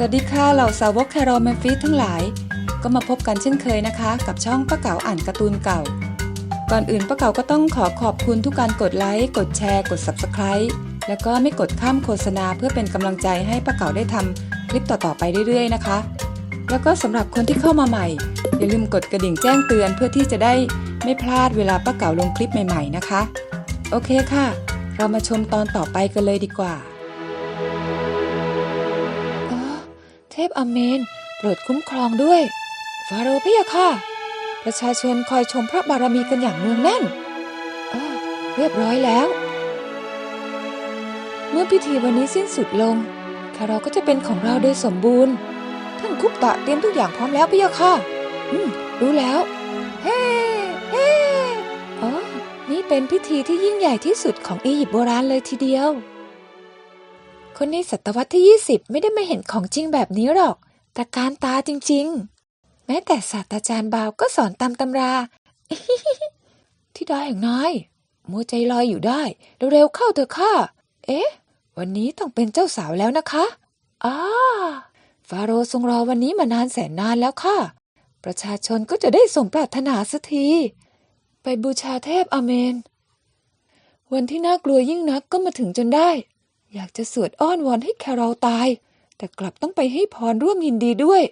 สวัสดีค่ะเหล่าสาวกแครอลแมฟิสทั้งหลาย ก็มาพบกันเช่นเคยนะคะ กับช่องป้าเก๋าอ่านการ์ตูนเก่า ก่อนอื่นป้าเก๋าก็ต้องขอขอบคุณทุกการกดไลค์กดแชร์กด Subscribe แล้วก็ไม่กดข้ามโฆษณาเพื่อเป็นกำลังใจให้ป้าเก๋าได้ทำคลิปต่อๆไปเรื่อยๆนะคะ แล้วก็สำหรับคนที่เข้ามาใหม่ อย่าลืมกดกระดิ่งแจ้งเตือนเพื่อที่จะได้ไม่พลาดเวลาป้าเก๋าลงคลิปใหม่ ๆนะคะ โอเคค่ะ เรามาชมตอนต่อไปกันเลยดีกว่า พอเมน โปรดคุ้มครองด้วย ฟาโรห์พะยะค่ะ ประชาชนคอยชมพระบารมีกันอย่างเนืองแน่นเออเรียบร้อยแล้ว เมื่อพิธีวันนี้สิ้นสุดลง คาเราก็จะเป็นของเราโดยสมบูรณ์ ท่านคุปตะเตรียมทุกอย่างพร้อมแล้วพะยะค่ะ อืม รู้แล้ว เฮ้ เฮ้อ๋อนี่เป็นพิธีที่ยิ่งใหญ่ที่สุดของอียิปต์โบราณเลยทีเดียว คนในศตวรรษที่ 20 ไม่ได้มาเห็นของจริงแบบนี้หรอก แต่การตาจริง ๆ แม้แต่ศาสตราจารย์บาวก็สอนตามตำรา ที่ดอย่างน้อยมัวใจลอยอยู่ได้ เร็วๆเข้าเถอะค่ะ เอ๊ะ วันนี้ต้องเป็นเจ้าสาวแล้วนะคะอ้าฟาโรห์ทรงรอวันนี้มานานแสนนานแล้วค่ะ ประชาชนก็จะได้สมปรารถนาสักที ไปบูชาเทพอเมน วันที่น่ากลัวยิ่งนักก็มาถึงจนได้ อยากจะสวดอ้อนวอนให้แคโรลตาย แต่กลับต้องไปให้พรร่วมยินดีด้วย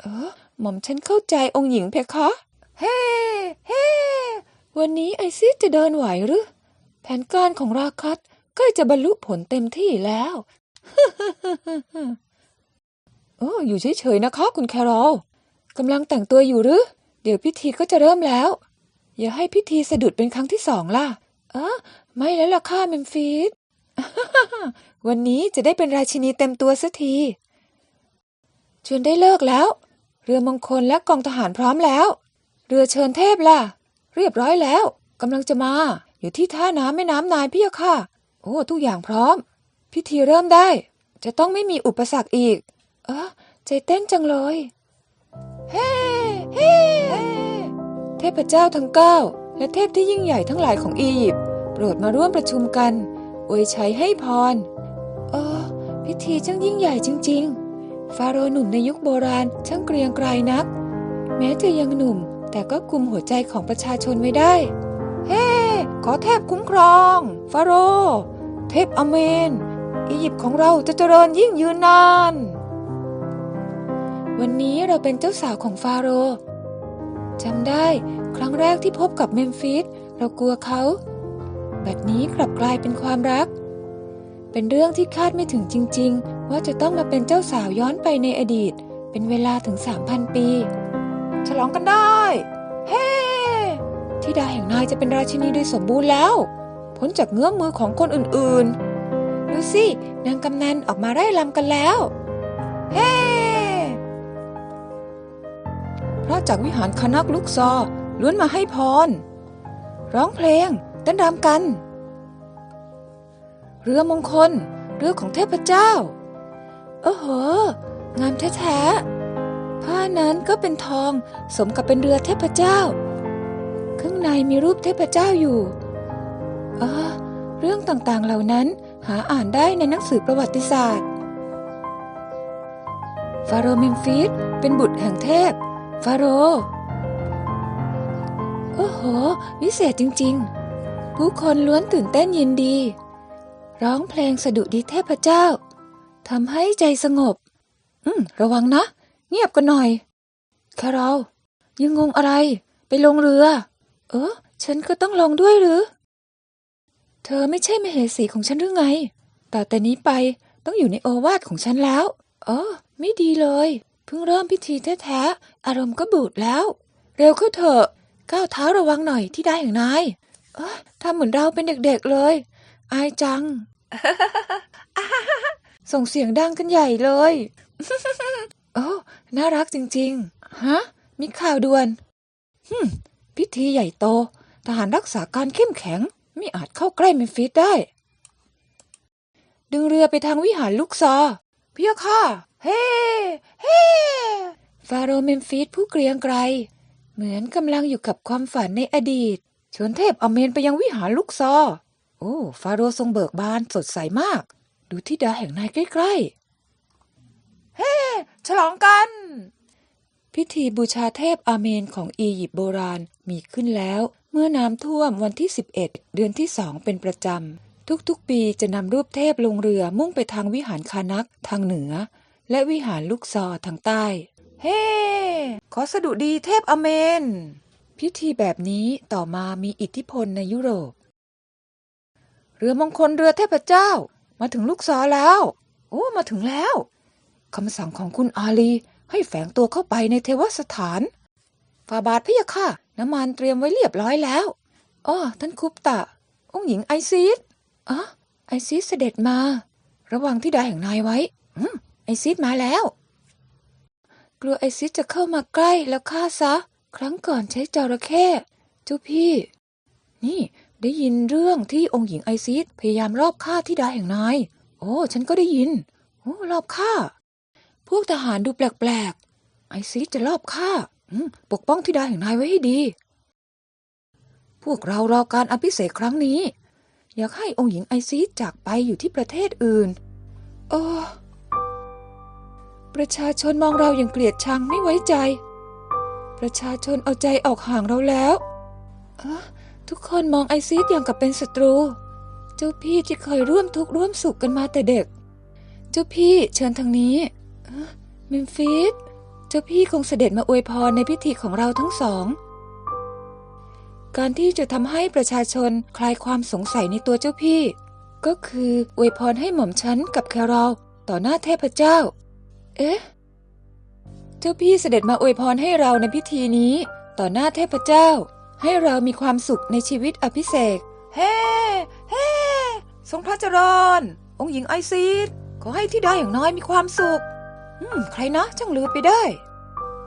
เออ หม่อมฉันเข้าใจองค์หญิงเพคะ เฮ้ เฮ้ วันนี้ไอซิสจะเดินไหวหรือ แผนการของราคัตใกล้จะบรรลุผลเต็มที่แล้วเอออยู่เฉยๆนะคะคุณแคโรลกำลังแต่งตัวอยู่หรือ เดี๋ยวพิธีก็จะเริ่มแล้ว อย่าให้พิธีสะดุดเป็นครั้งที่สองล่ะ เออไม่แล้วล่ะค่ะเมมฟิส วันนี้จะได้เป็นราชินีเต็มตัวสักทีชวนได้เลิกแล้ว เรือมงคลและกองทหารพร้อมแล้ว เรือเชิญเทพล่ะ เรียบร้อยแล้วกำลังจะมา อยู่ที่ท่าน้ำแม่น้ำนายพี่ค่ะ โอ้ทุกอย่างพร้อม พิธีเริ่มได้ จะต้องไม่มีอุปสรรคอีก เออใจเต้นจังเลย เฮ้เฮ้เทพเจ้าทั้งเก้าและเทพที่ยิ่งใหญ่ทั้งหลายของอียิปต์โปรดมาร่วมประชุมกัน อวยชัยให้พร เออ พิธีช่างยิ่งใหญ่จริง ๆ ฟาโรห์หนุ่มในยุคโบราณช่างเกรียงไกรนัก แม้จะยังหนุ่ม แต่ก็กุมหัวใจของประชาชนไว้ได้ เฮ้ ขอเทพคุ้มครอง ฟาโร เทพอเมน อียิปต์ของเราจะเจริญยิ่งยืนนาน วันนี้เราเป็นเจ้าสาวของฟาโรจำได้ครั้งแรกที่พบกับเมมฟิสเรากลัวเขา แบัดนี้กลับกลายเป็นความรัก เป็นเรื่องที่คาดไม่ถึงจริง ๆ ว่าจะต้องมาเป็นเจ้าสาวย้อนไปในอดีต เป็นเวลาถึง 3,000 ปี ฉลองกันได้ เฮ้ทิดาแห่งนายจะเป็นราชินีโดยสมบูรณ์แล้ว พ้นจากเงื้อมมือของคนอื่นๆ ดูสิ นางกำนันออกมาไร่ลำกันแล้ว เฮ้พระจากวิหารคณะลูกซอล้วนมาให้พร ร้องเพลง เต้นรำกัน เรือมงคล เรือของเทพเจ้า โอ้โห งามแท้ๆ ผ้านั้นก็เป็นทองสมกับเป็นเรือเทพเจ้า ข้างในมีรูปเทพเจ้าอยู่เออเรื่องต่างๆเหล่านั้นหาอ่านได้ในหนังสือประวัติศาสตร์ ฟาโรห์เมมฟิสเป็นบุตรแห่งเทพ ฟาโรห์โอ้โห วิเศษจริง ๆ ผู้คนล้วนตื่นเต้นยินดี ร้องเพลงสดุดีเทพเจ้าทำให้ใจสงบ อืม ระวังนะ เงียบกันหน่อยแคารอลยังงงอะไร ไปลงเรือ เออ ฉันก็ต้องลงด้วยหรือ เธอไม่ใช่มเหสีของฉันหรือไง แต่แต่นี้ไปต้องอยู่ในโอวาทของฉันแล้วเออไม่ดีเลย เพิ่งเริ่มพิธีแท้ๆ อารมณ์ก็บูดแล้ว เร็วเข้าเถอะ ก้าวเท้าระวังหน่อยที่ได้อย่างนาย เอ้ยทำเหมือนเราเป็นเด็กๆเลย อายจัง ส่งเสียงดังกันใหญ่เลย โอ้น่ารักจริงๆ ฮะ มีข่าวด่วนฮึพิธีใหญ่โต ทหารรักษาการเข้มแข็ง ไม่อาจเข้าใกล้เมมฟิสได้ ดึงเรือไปทางวิหารลูกซอ เพี่ยค่ะ เฮ้เฮ้ฟาโรเมมฟิสผู้เกรียงไกร เหมือนกำลังอยู่กับความฝันในอดีต ชวนเทพอเมนไปยังวิหารลูกซอ โอ้ ฟาโรห์ทรงเบิกบานสดใสมาก ดูที่ดาแห่งนายใกล้ๆ เฮ้ ฉลองกัน พิธีบูชาเทพอาเมนของอียิปต์โบราณมีขึ้นแล้ว เมื่อน้ำท่วมวันที่ 11 เดือนที่สองเป็นประจำ ทุกๆปีจะนำรูปเทพลงเรือมุ่งไปทางวิหารคานักทางเหนือ และวิหารลูกซอทางใต้ เฮ้ ขอสดุดีเทพอาเมน พิธีแบบนี้ต่อมามีอิทธิพลในยุโรป เรือมงคลเรือเทพเจ้า มาถึงลูกซอแล้ว โอ้ มาถึงแล้วคำสั่งของคุณอาลี ให้แฝงตัวเข้าไปในเทวสถานฟาบาทพะยะค่ะ น้ำมันเตรียมไว้เรียบร้อยแล้วอ้อท่านคุปตะ องค์หญิงไอซิสอ๋อไอซิสเสด็จมา ระวังที่ดาแห่งนายไว้ อืมไอซิสมาแล้ว กลัวไอซิสจะเข้ามาใกล้แล้วฆ่าซะ ครั้งก่อนใช้จระเข้เจ้าพี่ นี่ได้ยินเรื่องที่องค์หญิงไอซิสพยายามรอบฆ่าที่ดาแห่งนาย โอ้ ฉันก็ได้ยิน โอ้รอบฆ่า พวกทหารดูแปลกๆ ไอซิสจะรอบฆ่าปกป้องที่ดาแห่งนายไว้ให้ดี พวกเรารอการอภิเษกครั้งนี้ อยากให้องค์หญิงไอซิสจากไปอยู่ที่ประเทศอื่น โอ้ประชาชนมองเราอย่างเกลียดชังไม่ไว้ใจ ประชาชนเอาใจออกห่างเราแล้วเอ๊ะทุกคนมองไอซิสอย่างกับเป็นศัตรู เจ้าพี่ที่เคยร่วมทุกข์ร่วมสุขกันมาแต่เด็ก เจ้าพี่เชิญทางนี้เอ๊ะเมมฟิสเจ้าพี่คงเสด็จมาอวยพรในพิธีของเราทั้งสอง การที่จะทำให้ประชาชนคลายความสงสัยในตัวเจ้าพี่ ก็คืออวยพรให้หม่อมฉันกับแครอลต่อหน้าเทพเจ้า เอ๊ะเจ้าพี่เสด็จมาอวยพรให้เราในพิธีนี้ ต่อหน้าเทพเจ้า ให้เรามีความสุขในชีวิตอภิเษกเฮ้เฮ้ทรงพระเจริญ องค์หญิงไอซีดขอให้ที่ได้อย่างน้อยมีความสุข อืม ใครนะจังลืมไปได้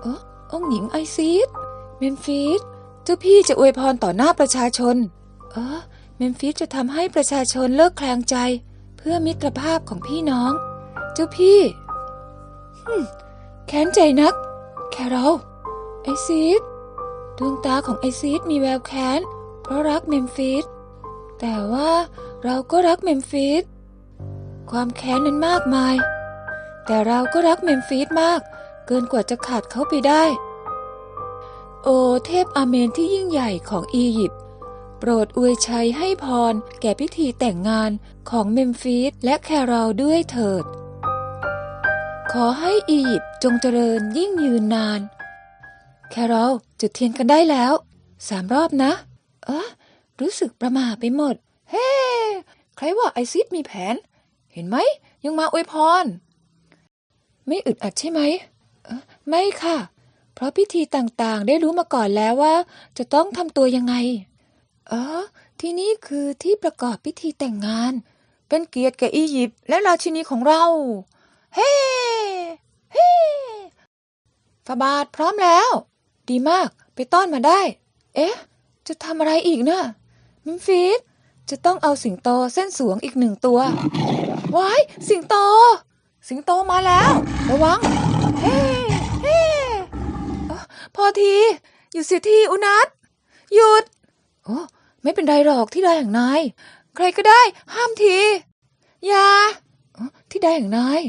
เออองค์หญิงไอซีดเมมฟิสเจ้าพี่จะอวยพรต่อหน้าประชาชน เออเมมฟิสจะทำให้ประชาชนเลิกแคลงใจ เพื่อมิตรภาพของพี่น้อง เจ้าพี่ฮึม แค้นใจนัก แคโรลไอซีดดวงตาของไอซีดมีแววแค้น เพราะรักเมมฟิสแต่ว่าเราก็รักเมมฟิสความแค้นนั้นมากมาย แต่เราก็รักเมมฟิสมาก เกินกว่าจะขาดเขาไปได้ โอเทพอาเมนที่ยิ่งใหญ่ของอียิปต์โปรดอวยชัยให้พรแก่พิธีแต่งงานของเมมฟิสและแครอลด้วยเถิด ขอให้อียิปต์จงเจริญยิ่งยืนนาน แครอลจุดเทียนกันได้แล้ว สามรอบนะ เอะรู้สึกประหม่าไปหมด เฮ้ใครว่าไอซิดมีแผน เห็นไหม ยังมาอวยพร ไม่อึดอัดใช่ไหมเออไม่ค่ะ เพราะพิธีต่างๆ ได้รู้มาก่อนแล้วว่า จะต้องทำตัวยังไง เออ ที่นี่คือที่ประกอบพิธีแต่งงาน เป็นเกียรติแก่อียิปต์และราชินีของเรา เฮ้เฮ้ฟาบาทพร้อมแล้ว ดีมากไปต้อนมาได้ เอ๊ะ จะทำอะไรอีกนะมิมฟิสจะต้องเอาสิงโตเส้นสวงอีกหนึ่งตัว ว้าย สิงโต สิงโตมาแล้ว ระวัง เฮ้เฮ้พอทีหยุดเสียทีอุนัทหยุด โอ้ไม่เป็นไรหรอกที่ได้อย่างนาย ใครก็ได้ ห้ามที อย่าที่ได้อย่างนาย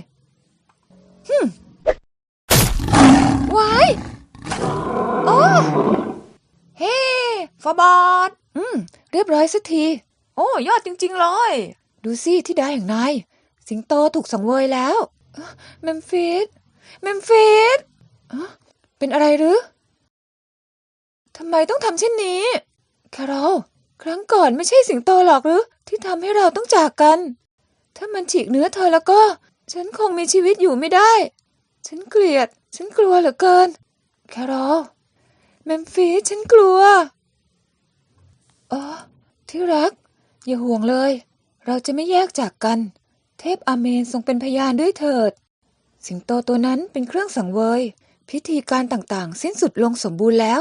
ว้ายโอ้เฮ้ฟาบาดอืม เรียบร้อยสักที โอ้ ยอดจริง ๆ เลย ดูสิที่ได้อย่างนาย สิงโตถูกสังเวยแล้วเอ๊ะเมมฟิสเมมฟิสเอ๊ะเป็นอะไรหรือทำไมต้องทำเช่นนี้ แคโรลครั้งก่อนไม่ใช่สิงโตหรอกหรือ ที่ทำให้เราต้องจากกัน ถ้ามันฉีกเนื้อเธอแล้วก็ ฉันคงมีชีวิตอยู่ไม่ได้ ฉันเกลียด ฉันกลัวเหลือเกิน แคโรลเมมฟิสฉันกลัว อ๋อ ที่รัก อย่าห่วงเลย เราจะไม่แยกจากกัน เทพอาเมนทรงเป็นพยานด้วยเถิด สิงโตตัวนั้นเป็นเครื่องสังเวย พิธีการต่างๆ สิ้นสุดลงสมบูรณ์แล้ว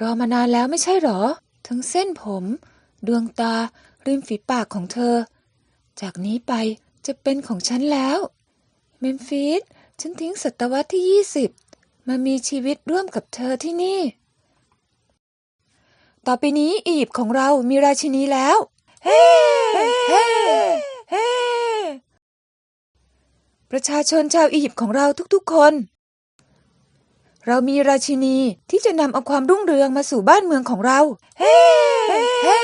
รอมานานแล้วไม่ใช่หรอ ทั้งเส้นผม ดวงตา ริมฝีปากของเธอ จากนี้ไป จะเป็นของฉันแล้ว เมมฟิสฉันทิ้งศตวรรษที่ยี่สิบมามีชีวิตร่วมกับเธอที่นี่ ต่อไปนี้อียิปต์ของเรามีราชินีแล้ว เฮ้เฮ้เฮ้ประชาชนชาวอียิปต์ของเราทุกๆคน เรามีราชินีที่จะนำเอาความรุ่งเรืองมาสู่บ้านเมืองของเรา เฮ้เฮ้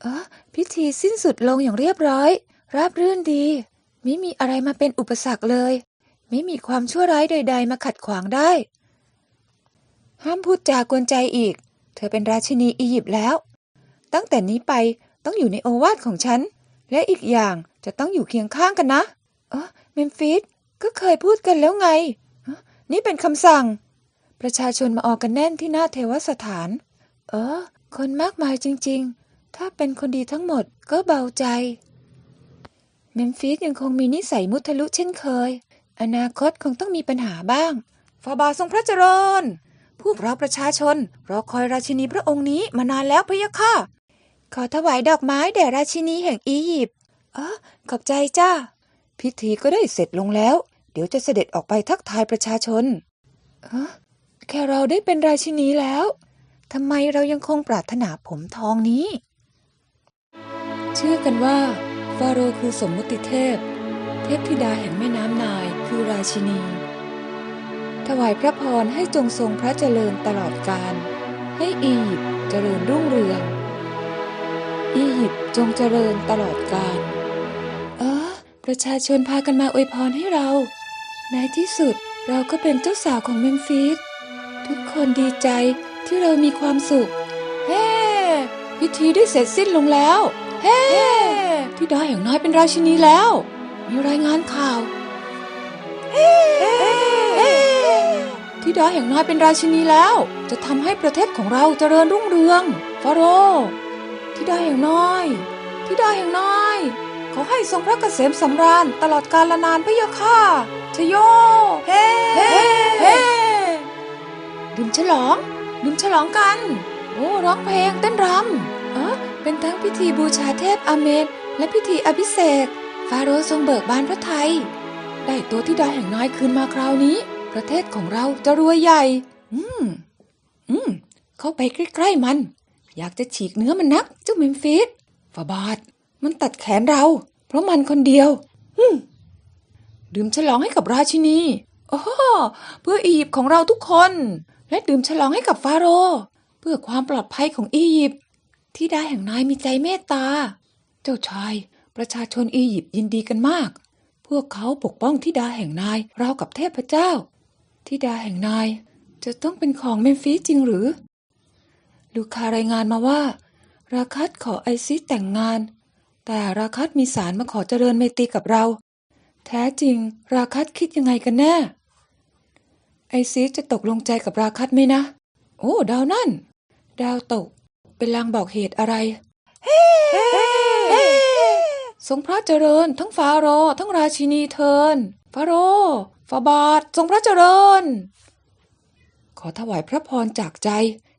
เออพิธีสิ้นสุดลงอย่างเรียบร้อย ราบรื่นดี ไม่มีอะไรมาเป็นอุปสรรคเลย ไม่มีความชั่วร้ายใด ๆ มาขัดขวางได้ ห้ามพูดจากวนใจอีก เธอเป็นราชินีอียิปต์แล้ว ตั้งแต่นี้ไปต้องอยู่ในโอวาทของฉัน และอีกอย่างจะต้องอยู่เคียงข้างกันนะ เออเมมฟิสก็เคยพูดกันแล้วไง นี่เป็นคำสั่ง ประชาชนมาออกกันแน่นที่หน้าเทวสถาน เออ คนมากมายจริง ๆ ถ้าเป็นคนดีทั้งหมดก็เบาใจ เมมฟิสยังคงมีนิสัยมุทะลุเช่นเคย อนาคตคงต้องมีปัญหาบ้างฟาบาทรงพระเจริญ พวกเราประชาชนรอคอยราชินีพระองค์นี้มานานแล้วพะยะค่ะ ขอถวายดอกไม้แด่ราชินีแห่งอียิปต์อ๋อขอบใจจ้า พิธีก็ได้เสร็จลงแล้ว เดี๋ยวจะเสด็จออกไปทักทายประชาชนเอะแค่เราได้เป็นราชินีแล้วทำไมเรายังคงปรารถนาผมทองนี้ เชื่อกันว่า ฟาโรห์คือสมมุติเทพ เทพธิดาแห่งแม่น้ำนายคือราชินี ถวายพระพรให้จงทรงพระเจริญตลอดกาลให้อียิปต์เจริญรุ่งเรือง อียิปต์จงเจริญตลอดกาลเออประชาชนพากันมาอวยพรให้เรา ในที่สุดเราก็เป็นเจ้าสาวของเมมฟิสทุกคนดีใจที่เรามีความสุข เฮ้ พิธีได้เสร็จสิ้นลงแล้ว เฮ้ ที่ดาอย่างน้อยเป็นราชินีแล้ว มีรายงานข่าวเฮ้ที่ดาอย่างน้อยเป็นราชินีแล้ว จะทำให้ประเทศของเราเจริญรุ่งเรืองฟาโรห์ที่ดาอย่างน้อยที่ดาอย่างน้อยขอให้ทรงพระเกษมสำราญตลอดกาลนานพระยาค่ะชโยเฮ้เฮ้เฮ้ดื่มฉลองดื่มฉลองกัน โอ้ร้องเพลงเต้นรำเออเป็นทั้งพิธีบูชาเทพอเมน และพิธีอภิเษกฟาโรห์ทรงเบิกบานพระไทย ได้ตัวที่ดาแห่งน้อยคืนมาคราวนี้ ประเทศของเราจะรวยใหญ่ อืม อืม เข้าไปใกล้ๆมัน อยากจะฉีกเนื้อมันนัก เจ้าเมมฟิสฟาบาทมันตัดแขนเรา เพราะมันคนเดียวฮึมดื่มฉลองให้กับราชินีโอ้เพื่ออียิปต์ของเราทุกคน และดื่มฉลองให้กับฟาโรห์เพื่อความปลอดภัยของอียิปต์ที่ได้แห่งนายมีใจเมตตา เจ้าชาย ประชาชนอียิปต์ยินดีกันมาก พวกเขาปกป้องทิดาแห่งนายราวกับเทพเจ้าทิดาแห่งนาย จะต้องเป็นของเมมฟิสจริงหรือ ลูคารายงานมาว่า ราคัตขอไอซิสแต่งงาน แต่ราคัตมีสารมาขอเจริญไมตีกับเรา แท้จริง ราคัตคิดยังไงกันแน่ ไอซิสจะตกลงใจกับราคัตไหมนะ โอ้ ดาวนั่น ดาวตก เป็นลางบอกเหตุอะไร ทรงพระเจริญ ทั้งฟาโรห์ทั้งราชินีเทินฟาโรห์ฟาบาททรงพระเจริญ ขอถวายพระพรจากใจ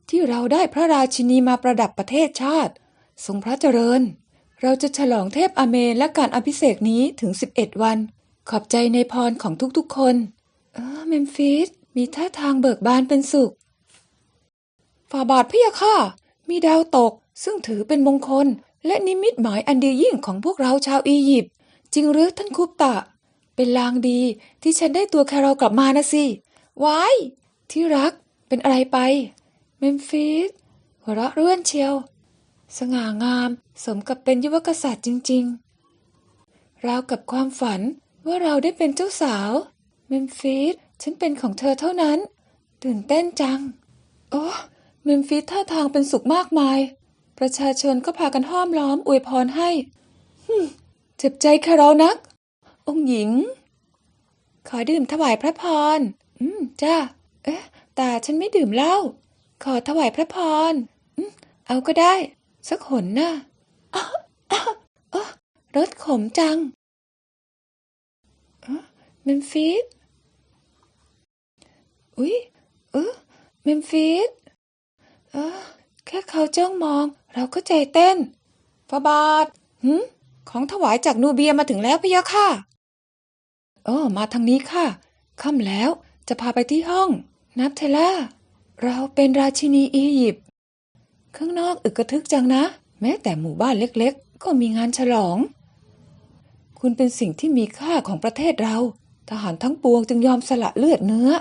ที่เราได้พระราชินีมาประดับประเทศชาติ ทรงพระเจริญ เราจะฉลองเทพอเมนและการอภิเษกนี้ถึง 11 วัน ขอบใจในพรของทุกๆคน เออเมมฟิสมีท่าทางเบิกบานเป็นสุขฝ่าบาทพะยะค่ะ มีดาวตกซึ่งถือเป็นมงคล และนิมิตหมายอันดียิ่งของพวกเราชาวอียิปต์จริงหรือท่านคุปตะ เป็นลางดีที่ฉันได้ตัวแครอลกลับมานะสิวายที่รักเป็นอะไรไป เมมฟิสหัวเราะเรื่อนเชียว สง่างาม สมกับเป็นยุวกษัตริย์จริงๆ ราวกับความฝันว่าเราได้เป็นเจ้าสาว เมมฟิสฉันเป็นของเธอเท่านั้น ตื่นเต้นจัง โอ้เมมฟิสท่าทางเป็นสุขมากมาย ประชาชนก็พากันห้อมล้อมอวยพรให้เจ็บใจแค่เรานัก องค์หญิง ขอดื่มถวายพระพร อืมจ้า เอ๊ะแต่ฉันไม่ดื่มเหล้า ขอถวายพระพร อืมเอาก็ได้ สักหนน่ะอ๊ะอ๊ะอ๊ะรสขมจังเมมฟิส อุ๊ย เออเมมฟิส เออแค่เขาจ้องมอง เราก็ใจเต้นฟาบาทหืมของถวายจากนูเบียมาถึงแล้วพะยะค่ะเออมาทางนี้ค่ะค่ำแล้วจะพาไปที่ห้อง นับเทล่า เราเป็นราชินีอียิปต์ข้างนอกอึกกระทึกจังนะ แม้แต่หมู่บ้านเล็กๆ ก็มีงานฉลอง คุณเป็นสิ่งที่มีค่าของประเทศเรา ทหารทั้งปวงจึงยอมสละเลือดเนื้อ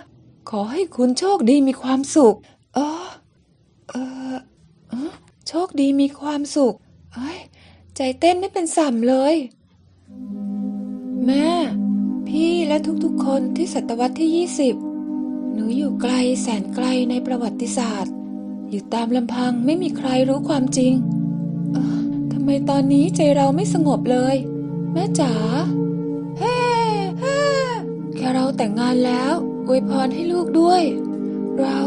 ขอให้คุณโชคดีมีความสุข เออ เอออ้อ โชคดีมีความสุข เอ้ย ใจเต้นไม่เป็นสัมเลย แม่ พี่และทุกๆคนที่ศตวรรษที่ 20 หนูอยู่ไกลแสนไกลในประวัติศาสตร์ อยู่ตามลำพังไม่มีใครรู้ความจริง เออทำไมตอนนี้ใจเราไม่สงบเลย แม่จ๋าเฮ้เฮ้แค่เราแต่งงานแล้วอวยพรให้ลูกด้วย เรา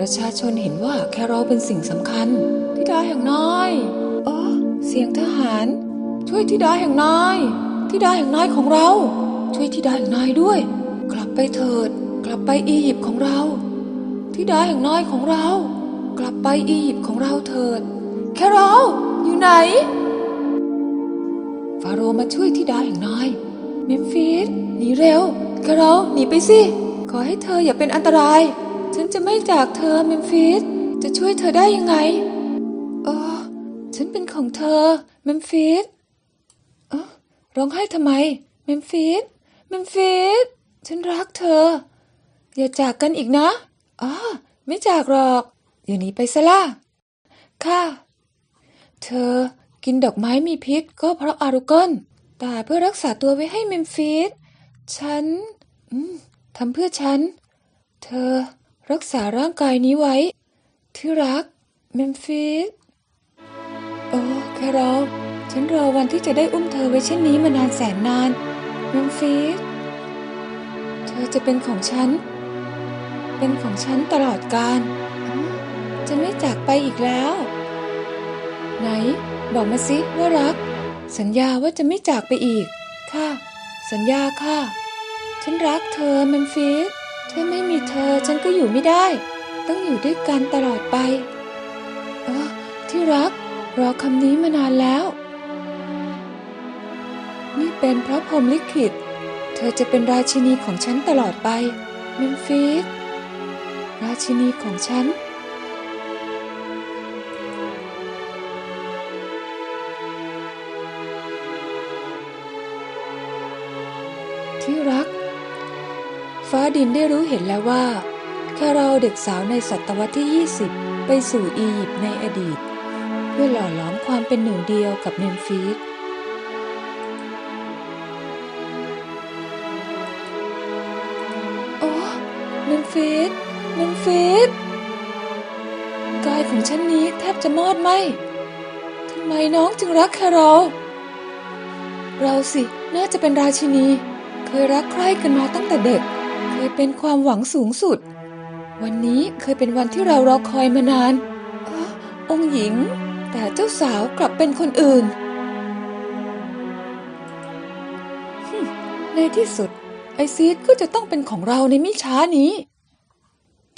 ประชาชนเห็นว่าแคโรลเป็นสิ่งสำคัญทิดาแห่งน้อยเออเสียงทหาร ช่วยทิดาแห่งน้อยทิดาแห่งน้อยของเรา ช่วยทิดาแห่งน้อยด้วย กลับไปเถิด กลับไปอียิปต์ของเราทิดาแห่งน้อยของเรา กลับไปอียิปต์ของเราเถิด แคโรลอยู่ไหนฟาโรมาช่วยทิดาแห่งน้อยเมมฟิสหนีเร็วแคโรลหนีไปสิขอให้เธออย่าเป็นอันตราย ฉันจะไม่จากเธอเมมฟิสจะช่วยเธอได้ยังไงเออฉันเป็นของเธอเมมฟิสเออร้องไห้ทำไมเมมฟิสเมมฟิสฉันรักเธอ อย่าจากกันอีกนะอ๋อไม่จากหรอก อย่าหนีไปซะล่ะค่ะ เธอกินดอกไม้มีพิษก็เพราะอารุกอนแต่เพื่อรักษาตัวไว้ให้เมมฟิสฉันทำเพื่อฉัน เธอ รักษาร่างกายนี้ไว้ ที่รัก เมมฟิส โอ้แคโรลฉันรอวันที่จะได้อุ้มเธอไว้เช่นนี้มานานแสนนาน เมมฟิส เธอจะเป็นของฉัน เป็นของฉันตลอดกาลจะไม่จากไปอีกแล้ว ไหน บอกมาสิว่ารัก สัญญาว่าจะไม่จากไปอีก ค่ะ สัญญาค่ะ ฉันรักเธอเมมฟิส ถ้าไม่มีเธอฉันก็อยู่ไม่ได้ ต้องอยู่ด้วยกันตลอดไปเออที่รัก รอคำนี้มานานแล้ว นี่เป็นเพราะพรมลิขิต เธอจะเป็นราชินีของฉันตลอดไปเมมฟิสราชินีของฉันที่รัก ฟ้าดินได้รู้เห็นแล้วว่าแค่เราเด็กสาวในศตวรรษที่ 20 ไปสู่อียิปต์ในอดีต เพื่อหล่อหลอมความเป็นหนึ่งเดียวกับเมมฟิสโอ้เมมฟิสเมมฟิสกายของฉันนี้แทบจะมอดไหมทำไมน้องจึงรักแคโรลเราสิน่าจะเป็นราชินี เคยรักใคร่กันมาตั้งแต่เด็ก เคยเป็นความหวังสูงสุด วันนี้เคยเป็นวันที่เรารอคอยมานานอองค์หญิง แต่เจ้าสาวกลับเป็นคนอื่น ในที่สุด ไอซีดก็จะต้องเป็นของเราในมิช้านี้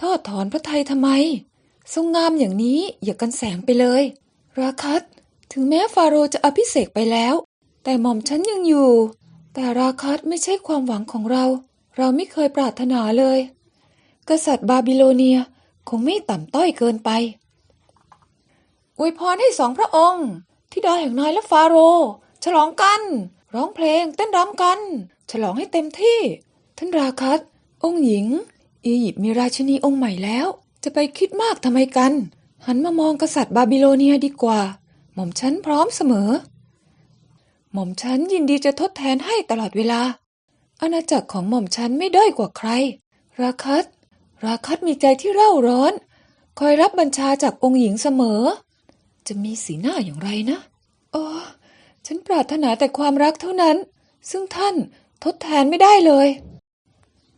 ทอดถอนพระไทยทำไม ทรงงามอย่างนี้อย่ากันแสงไปเลย ราคัตถึงแม้ฟาโรห์จะอภิเษกไปแล้ว แต่หม่อมฉันยังอยู่ แต่ราคัตไม่ใช่ความหวังของเรา เราไม่เคยปรารถนาเลย กษัตริย์บาบิโลเนียคงไม่ต่ำต้อยเกินไป อวยพรให้สองพระองค์ ที่ดาแห่งนายและฟาโร ฉลองกัน ร้องเพลงเต้นรำกัน ฉลองให้เต็มที่ ท่านราคัตองค์หญิง อียิปต์มีราชินีองค์ใหม่แล้ว จะไปคิดมากทำไมกัน หันมามองกษัตริย์บาบิโลเนียดีกว่า หม่อมฉันพร้อมเสมอ หม่อมฉันยินดีจะทดแทนให้ตลอดเวลา อาณาจักรของหม่อมฉันไม่ด้อยกว่าใคร ราคัตราคัตมีใจที่เร่าร้อน คอยรับบัญชาจากองค์หญิงเสมอ จะมีสีหน้าอย่างไรนะโอ้ฉันปรารถนาแต่ความรักเท่านั้น ซึ่งท่านทดแทนไม่ได้เลย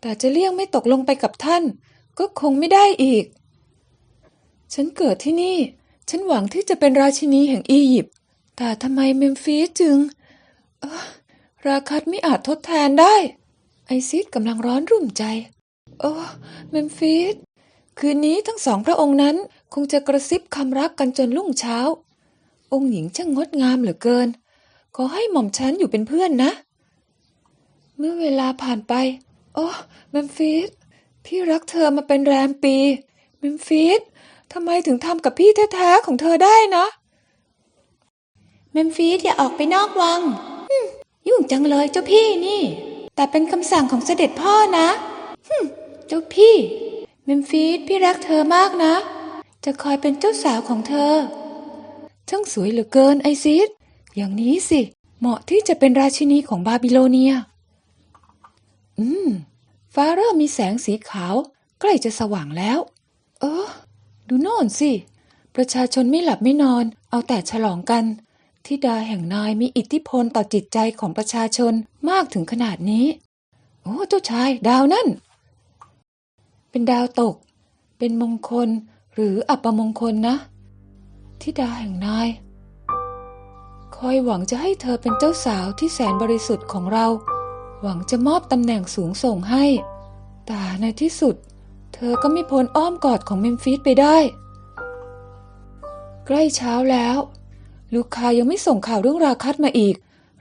แต่จะเลี่ยงไม่ตกลงไปกับท่าน ก็คงไม่ได้อีก ฉันเกิดที่นี่ ฉันหวังที่จะเป็นราชินีแห่งอียิปต์แต่ทำไมเมมฟิสจึง เอ้อ ราคัตไม่อาจทดแทนได้ ไอซิดกำลังร้อนรุ่มใจ โอ้เมมฟิสคืนนี้ทั้งสองพระองค์นั้นคงจะกระซิบคำรักกันจนรุ่งเช้า องค์หญิงช่างงดงามเหลือเกิน ขอให้หม่อมฉันอยู่เป็นเพื่อนนะ เมื่อเวลาผ่านไป โอ้เมมฟิสพี่รักเธอมาเป็นแรมปี เมมฟิสทำไมถึงทำกับพี่แท้ๆของเธอได้นะ เมมฟิสอย่าออกไปนอกวังหึ่ม ยุ่งจังเลยเจ้าพี่นี่ แต่เป็นคำสั่งของเสด็จพ่อนะหึ่มเจ้าพี่เมมฟิสพี่รักเธอมากนะ จะคอยเป็นเจ้าสาวของเธอ ช่างสวยเหลือเกินไอซิสอย่างนี้สิ เหมาะที่จะเป็นราชินีของบาบิโลเนีย อืม ฟ้าเริ่มมีแสงสีขาว ใกล้จะสว่างแล้ว เออ ดูโน่นสิ ประชาชนไม่หลับไม่นอน เอาแต่ฉลองกัน ทิดาแห่งนายมีอิทธิพลต่อจิตใจของประชาชนมากถึงขนาดนี้ โอ้เจ้าชายดาวนั่น เป็นดาวตก เป็นมงคลหรืออัปมงคลนะ ทิดาแห่งนาย คอยหวังจะให้เธอเป็นเจ้าสาวที่แสนบริสุทธิ์ของเรา หวังจะมอบตำแหน่งสูงส่งให้ แต่ในที่สุด เธอก็ไม่พ้นอ้อมกอดของเมมฟิสไปได้ ใกล้เช้าแล้ว ลูกคายังไม่ส่งข่าวเรื่องราคัตมาอีก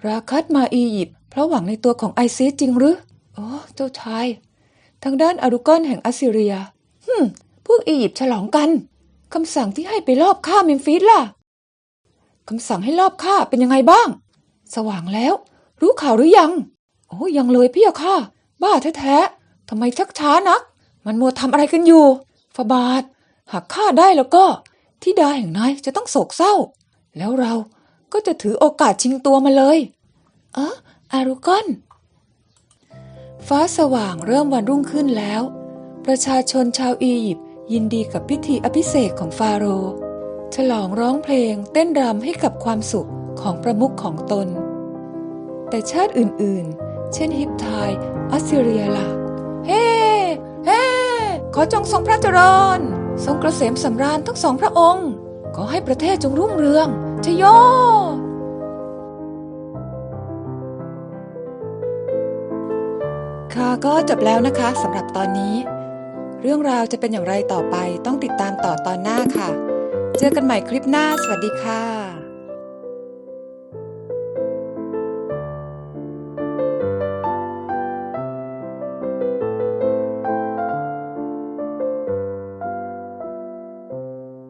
ราคัตมาอียิปต์เพราะหวังในตัวของไอซิสจริงหรือโอ้เจ้าชาย ทางด้านอารุกอนแห่งอัสซีเรียฮึมพวกอียิปต์ฉลองกันคำสั่งที่ให้ไปลอบฆ่าเมมฟิสล่ะคำสั่งให้ลอบฆ่าเป็นยังไงบ้าง สว่างแล้ว รู้ข่าวหรือยัง โอ้ยังเลยพี่อะค่ะ บ้าแท้ๆทำไมชักช้านัก มันมัวทำอะไรกันอยู่ฟาบาท หากฆ่าได้แล้วก็ทิดาแห่งนายจะต้องโศกเศร้า แล้วเราก็จะถือโอกาสชิงตัวมาเลยเอออารุกอน ฟ้าสว่างเริ่มวันรุ่งขึ้นแล้ว ประชาชนชาวอียิปต์ยินดีกับพิธีอภิเษกของฟาโรห์ฉลองร้องเพลงเต้นรำให้กับความสุขของประมุขของตน แต่ชาติอื่นๆ เช่นฮิปไทยออสเตรเลียล่ะ เฮ้เฮ้ขอจงทรงพระเจริญ ทรงกระเกษมสำราญทั้งสองพระองค์ ขอให้ประเทศจงรุ่งเรือง ชโยค่ะก็จบแล้วนะคะสำหรับตอนนี้ เรื่องราวจะเป็นอย่างไรต่อไปต้องติดตามต่อตอนหน้าค่ะ เจอกันใหม่คลิปหน้า สวัสดีค่ะ